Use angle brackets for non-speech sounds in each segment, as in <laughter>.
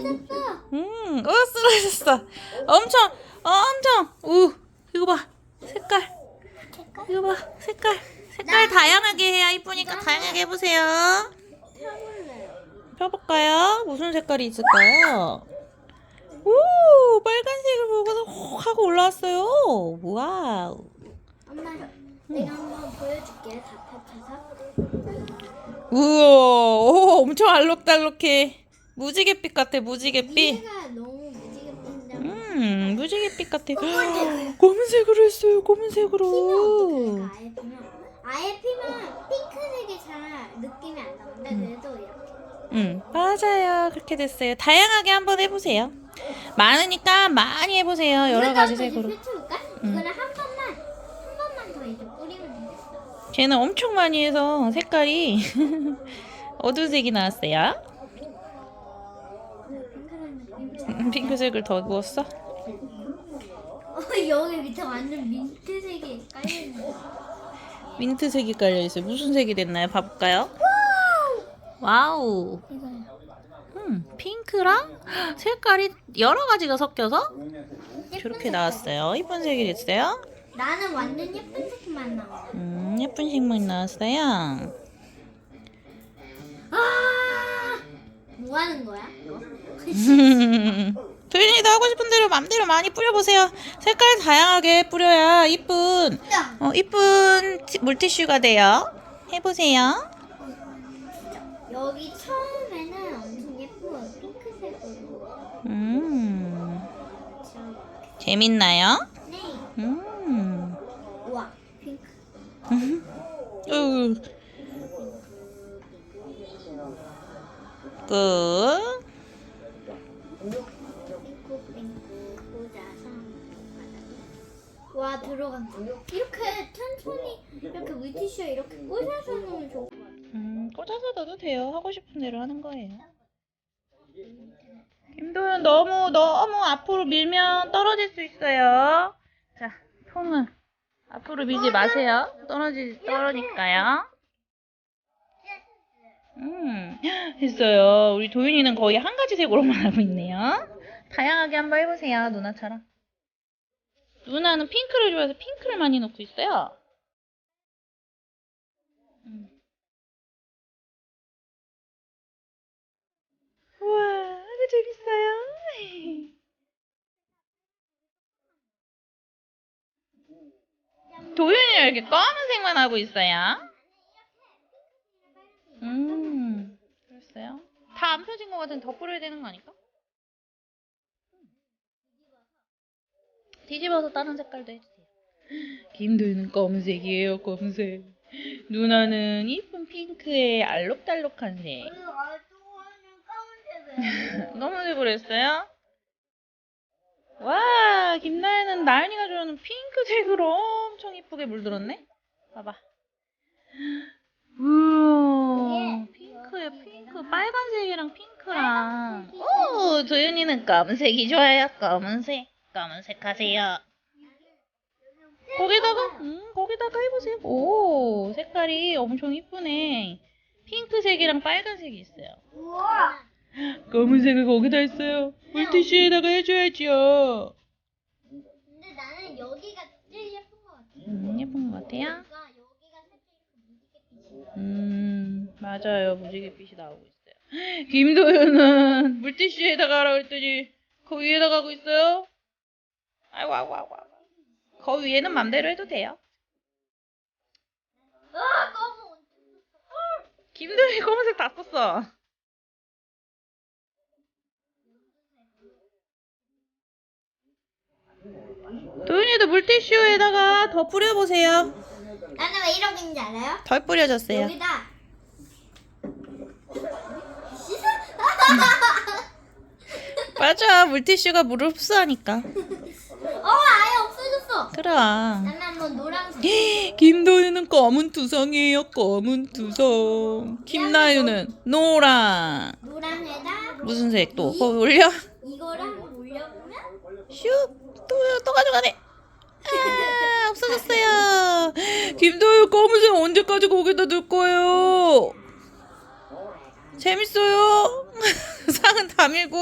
쓰러졌어. 음, 어, 쓰러졌어. 엄청, 엄청. 우, 이거 봐. 색깔. 이거 봐. 색깔. 색깔 다양하게 해야 이쁘니까 다양하게 해보세요. 펴볼래요. 펴볼까요? 무슨 색깔이 있을까요? 오, 빨간색을 보고서 혹 하고 올라왔어요. 와우. 엄마, 내가 한번 보여줄게. 다 펼쳐서. 우와, 오, 엄청 알록달록해. 무지갯빛 같아, 무지갯빛. 얘가 너무 무지개 핀다. 음, 무지갯빛 같아. 검은색을. <gasps> 검은색으로 했어요, 피면 검은색으로. 어떡할까? 아예 피면 아예 피면 핑크색이 잘 느낌이 안 나는데 그래도 이렇게. 응, 맞아요. 그렇게 됐어요. 다양하게 한번 해보세요. 많으니까 많이 해보세요. 여러 가지 색으로. 펼쳐볼까? 이거는 한 번만 한 번만 더 이제 뿌리면 되겠어. 쟤는 엄청 많이 해서 색깔이 <laughs> 어두운 색이 나왔어요. 핑크색. <laughs> 음, 핑크색을 더 부었어? 어 여기 밑에 완전 민트색이 깔려 있는. 민트색이 깔려있어요. 무슨 색이 됐나요? 봐볼까요? 와우. 이거요. 음, 핑크랑 색깔이 여러 가지가 섞여서 저렇게 나왔어요. 이쁜 색이 됐어요. 나는 완전 예쁜 색만 나와. 음, 예쁜 색만 나왔어요. 아! 뭐 하는 거야? <laughs> 도윤이도 하고 싶은 대로 맘대로 많이 뿌려보세요. 색깔 다양하게 뿌려야 이쁜 어, 이쁜 티- 물티슈가 돼요. 해보세요. 여기 처음에는 엄청 예쁜 핑크색으로. 음, 저- 재밌나요? 네. 음, 우와 핑크. <laughs> 으. 끝. 와 들어간다. 이렇게 천천히 이렇게 물티슈에 이렇게 꽂아서 놓으면 좋을 것 같아. 음, 꽂아서 넣어도 돼요. 하고 싶은 대로 하는 거예요. 김도윤 너무 너무 앞으로 밀면 떨어질 수 있어요. 자, 통은 앞으로 밀지 마세요. 떨어지 떨어니까요. 음, 했어요. 우리 도윤이는 거의 한 가지 색으로만 하고 있네요. 다양하게 한번 해보세요, 누나처럼. 누나는 핑크를 좋아해서 핑크를 많이 넣고 있어요. 음. 우와, 아주 재밌어요. 도윤이가 이렇게 검은색만 하고 있어요. 음, 그랬어요? 다 안 펴진 것 같은데 더 뿌려야 되는 거 아닐까? 뒤집어서 다른 색깔도 해주세요. 김도윤은 검은색이에요, 검은색. 누나는 이쁜 핑크에 알록달록한 색. 검은색으로 했어요? <laughs> 와, 김나연은 나연이가 좋아하는 핑크색으로 엄청 이쁘게 물들었네? 봐봐. 우와, 핑크에 핑크, 빨간색이랑 핑크랑. 오, 도윤이는 검은색이 좋아요, 검은색. 검은색 하세요. 거기다가, 음, 거기다가 해보세요. 오, 색깔이 엄청 이쁘네. 핑크색이랑 빨간색이 있어요. 우와. 검은색을 거기다 했어요. 물티슈에다가 해줘야죠. 근데 나는 여기가 제일 예쁜 것 같아. 음, 예쁜 것 같아요. 맞아요. 무지개빛이 나오고 있어요. <gasps> 김도현은 물티슈에다가 하라고 했더니 그 위에다가 하고 있어요. 아이고, 아이고, 아이고. 아이고. 그 위에는 맘대로 해도 돼요. 아 너무 김도현이 검은색 다 썼어. 도현이도 물티슈에다가 더 뿌려보세요. 나는 왜 이러고 있는지 알아요? 덜 뿌려졌어요. 여기다? <laughs> 맞아, 물티슈가 물을 흡수하니까. 어 아예 없어졌어. 그럼. 나는 한번 노란색. <laughs> 김도윤은 검은 투성이에요, 검은 투성. 김나윤은 노랑. 노랑에다 무슨 색 또? 올려? 한번 올려보면 슉! 또, 또 가져가네. 아, 없어졌어요. 김도윤 검은색 언제까지 거기다 넣을 거예요? 재밌어요? <laughs> 상은 다 밀고.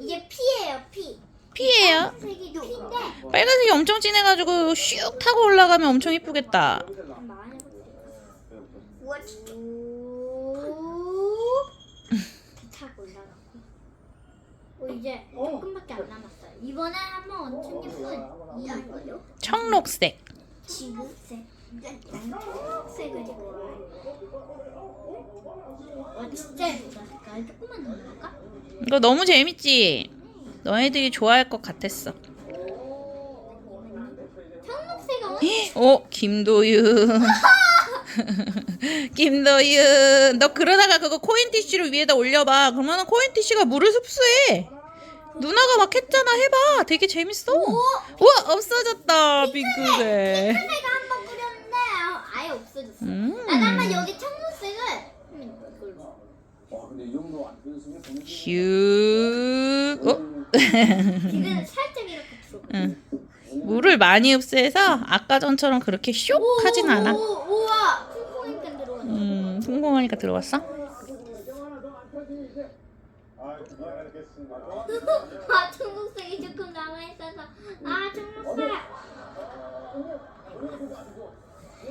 이게 피예요 피. 피예요. 색이 피인데 빨간색이 엄청 진해가지고 슉 타고 올라가면 엄청 이쁘겠다. 올라가고. 어 이제 조금밖에 안 남았어요. 이번에 한번 엄청 예쁜 이거요. 청록색. 지구색. 난 청록색을 좋아해. 와 진짜 예쁘다. 색깔 조금만 더 넣을까? 이거 너무 재밌지? 너희들이 좋아할 것 같았어. 청록색은 <gasps> 어, 김도윤. <laughs> 김도윤. 너 그러다가 그거 코인 티슈를 위에다 올려봐. 그러면 코인 티슈가 물을 흡수해. 누나가 막 했잖아. 해봐. 되게 재밌어. 우와, 없어졌다. 핑크색. 핑크색을 한번 뿌렸는데 아예 없어졌어. 음. 난 한번 여기 청록색을 음, 이걸로. 와 근데 이 정도 안 보였으면 정말 휴. 어? <laughs> 지금 살짝 이렇게. 응. 물을 많이 흡수해서 아까 전처럼 그렇게 쇽 하진 않아. 오, 우와, 콩콩이니까 들어왔네. 음, 성공하니까 들어왔어? 아, 청록색이 조금 남아 있어서. 아, 청록색.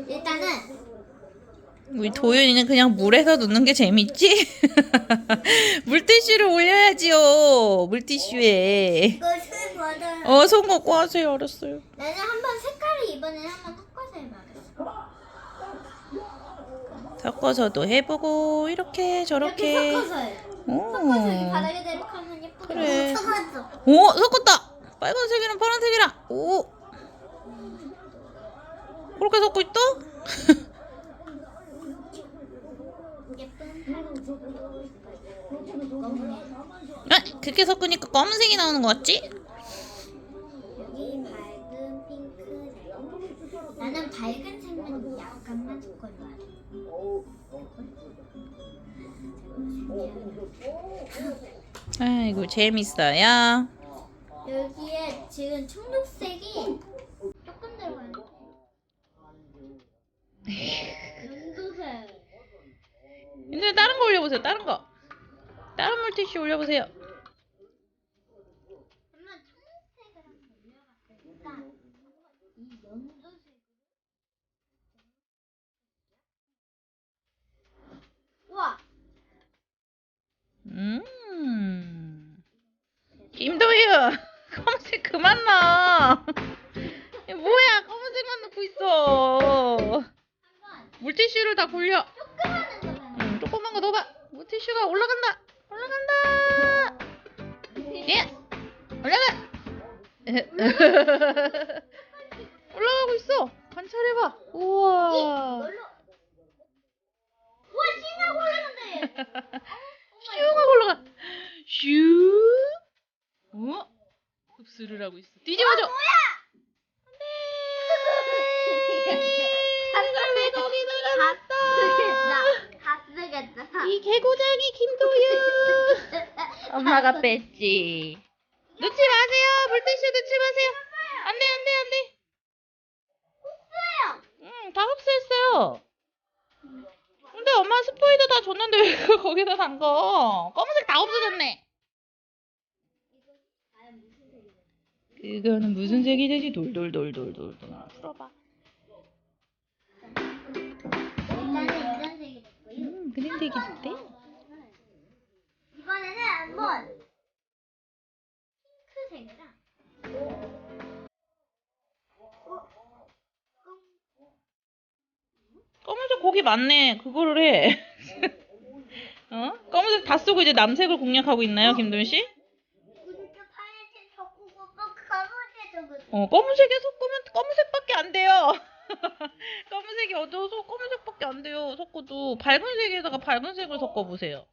일단은 우리 도윤이는 그냥 물에서 눕는 게 재밌지? <laughs> 물티슈를 올려야지요. 물티슈에. 이거 술 버전. 어, 손 걷고 하세요. 알았어요. 나는 한번 색깔을 이번에 한번 섞어서 해봐야겠어. 섞어서도 해보고 이렇게 이렇게 저렇게. 섞어서 해. 섞어서. 바닥에 내려가면 예쁘게. 그래. 오, 섞었다. 빨간색이랑 파란색이랑. 오. 그렇게 섞고 있다? <laughs> 아, 그렇게 섞으니까 검은색이 나오는 거 같지? 여기 밝은 핑크색. 나는 밝은 색만 약간만 섞어줘야 돼. 아이고, 재밌어요. 여기에 지금 청록색이 조금 들어가요. <laughs> 연두색. 근데 다른 거 올려보세요. 다른 거. 다른 물티슈 올려보세요. 그러면 청록색을 한번 올려봤으니까 이 연두색. 와, 음. 김도윤, <laughs> 검은색 그만 나. <laughs> 뭐야, 검은색만 넣고 있어. 물티슈를 다 굴려. 조그마한 거잖아. 음, 조그만 거 넣어봐. 물티슈가 올라간다. 올라간다. 예, 올라가. <laughs> 올라가고 있어. 관찰해봐. 우와. 우와, 신나고 올라간다. 슝 하고 <laughs> 올라가. 슈. 어? 흡수를 하고 있어. 뒤집어줘. 이걸 왜 거기 들어갔다. 다 이 개고장이 김도윤. 엄마가 뺐지. 넣지 마세요. 물티슈 넣지 마세요. 안 돼, 안 돼, 안 돼. 응, 다 흡수했어요. 근데 엄마 스포이드 다 줬는데 왜 그걸 거기다 담궈? 검은색 다 없어졌네. 그거는 무슨 색이 되지? 돌돌돌돌돌돌. 풀어봐. 그린 색이 됐대. 이번에는 한번 핑크색이랑 검은색 고기 많네. 그거를 해. <laughs> 어? 검은색 다 쓰고 이제 남색을 공략하고 있나요, 씨? 파란색 섞고 가로색 섞고 어, 검은색에 섞으면 검은색밖에 안 돼요. <laughs> 검은색이 어두워서 검은색밖에 안 돼요. 섞어도 밝은 색에다가 밝은 색을 섞어 보세요.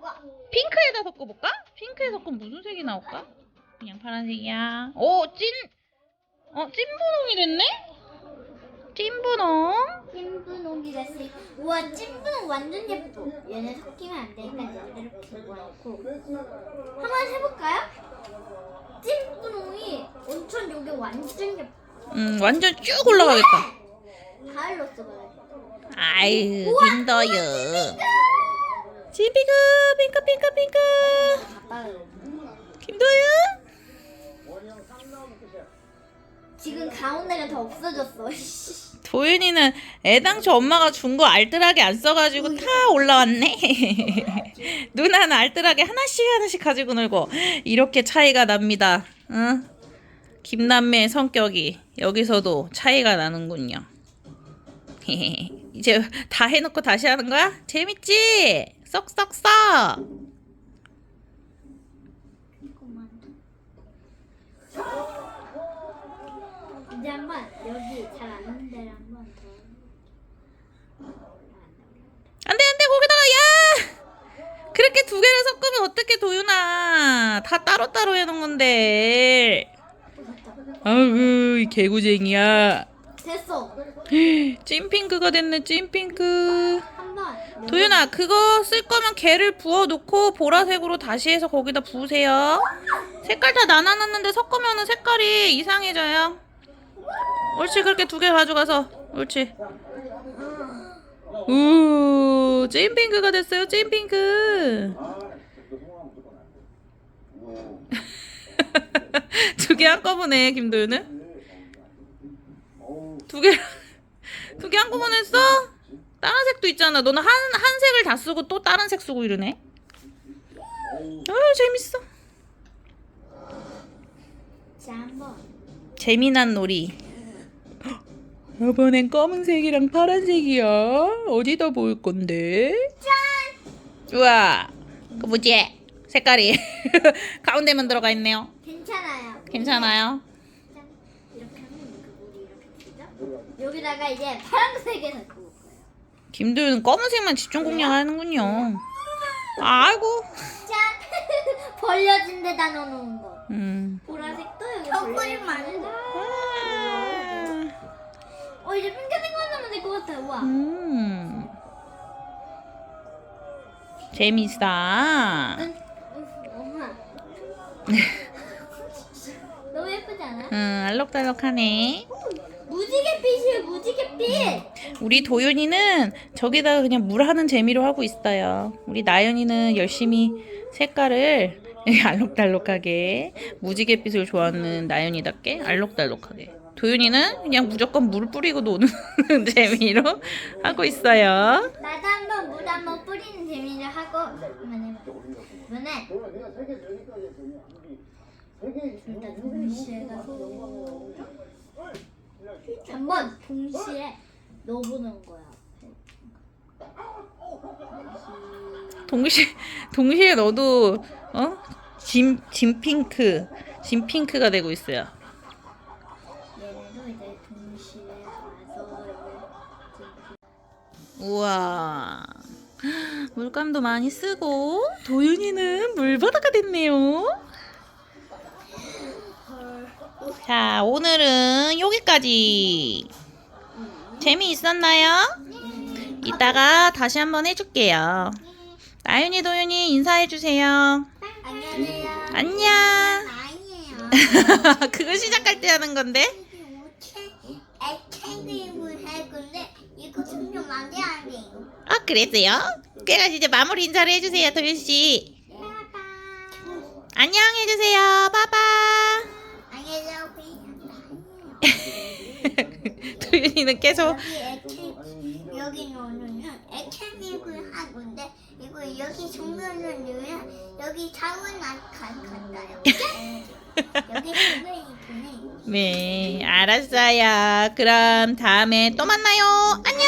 와 핑크에다 섞어 볼까? 핑크에 섞으면 무슨 색이 나올까? 그냥 파란색이야. 오, 찐, 어, 찐분홍이 됐네? 찐분홍. 찐분홍이 됐으니 우와 찐분홍 완전 예뻐 얘네 섞이면 안 되니까 이렇게 집어넣고 한번 해볼까요? 찐분홍이 엄청 여기 완전 예뻐 음, 완전 쭉 올라가겠다. 가을로 써봐야겠다 아유, 김도윤. 찐핑크 핑크 핑크 핑크 아빠요. 김도윤 지금 가운데가 더 없어졌어. 씨. <laughs> 도윤이는 애당초 엄마가 준 거 알뜰하게 안 써가지고 다 올라왔네. <laughs> 누나는 알뜰하게 하나씩 하나씩 가지고 놀고 이렇게 차이가 납니다. 응? 김남매의 성격이 여기서도 차이가 나는군요. <laughs> 이제 다 해놓고 다시 하는 거야? 재밌지? 쏙쏙쏙. 이제 한번 여기 잘안 데를 한번 더. 안돼 안돼 거기다가 야 그렇게 두 개를 섞으면 어떻게 도윤아 다 따로 따로 해놓은 건데 이 개구쟁이야 됐어. <gasps> 찐핑크가 됐네 찐핑크. 한번. 도윤아 그거 쓸 거면 개를 부어놓고 보라색으로 다시 해서 거기다 부으세요. 색깔 다 나눠놨는데 섞으면 색깔이 이상해져요. 옳지 그렇게 두 개 가져가서. 옳지. 우 찐핑크가 됐어요 찐핑크. <laughs> 두 개 한꺼번에 김도윤은? 두 개 두개 한꺼번에 써? 다른 색도 있잖아. 너는 한, 한 색을 다 쓰고 또 다른 색 쓰고 이러네. 아 재밌어. 재미난 놀이. 이번엔 검은색이랑 파란색이야. 어디다 보일 건데? 짠! 우와 그 뭐지? 색깔이. <laughs> 가운데만 들어가 있네요. 괜찮아요. 괜찮아요 짠. 이렇게 하면 그 물이 이렇게 되죠? 여기다가 이제 파란색에서 구울 거예요. 김도윤은 검은색만 집중 공략하는군요 아이고 짠! <laughs> 벌려진 데다 넣어놓은 거. 음. 보라색도 여기 초콜릿 많은데. 아. 어 이제 핑크색만 넣으면 될 것 같아. 우와. 음. 재밌다. 응, 엄마. <laughs> 너무 예쁘지 않아? 음, 알록달록하네. 무지개빛이에요, 무지개빛. 우리 도윤이는 저기다가 그냥 물 하는 재미로 하고 있어요. 우리 나연이는 열심히 색깔을 <laughs> 알록달록하게 무지갯빛을 좋아하는 나연이답게 알록달록하게. 도윤이는 그냥 무조건 물 뿌리고 노는 <laughs> 재미로 하고 있어요. 나도 한번 물 한번 뿌리는 재미를 하고 한번 해봐. 이번에 일단 동시에 가서 한번 동시에 넣어보는 거야. 동시에 동시에 너도 어? 진 진핑크 진핑크가 되고 있어요. 얘네도 이제 동시에 가서 우와. 물감도 많이 쓰고 도윤이는 물바다가 됐네요. 자, 오늘은 여기까지. 재미있었나요? 이따가 다시 한번 해줄게요. 나윤이, 도윤이 인사해주세요. 안녕. 아니에요. <laughs> 그거 시작할 때 하는 건데. 아, 그랬어요? 그래가 이제 마무리 인사를 해주세요, 도윤씨. 안녕 해주세요. 빠빠. 안녕하세요. 도윤이는 계속 여기 액체 여기 넣으면 액체림을 할 건데 이거 여기 정면을 넣으면 여기 자원 안간다요 <laughs> 여기 정면이 있네. 네, 알았어요. 그럼 다음에 또 만나요. 안녕!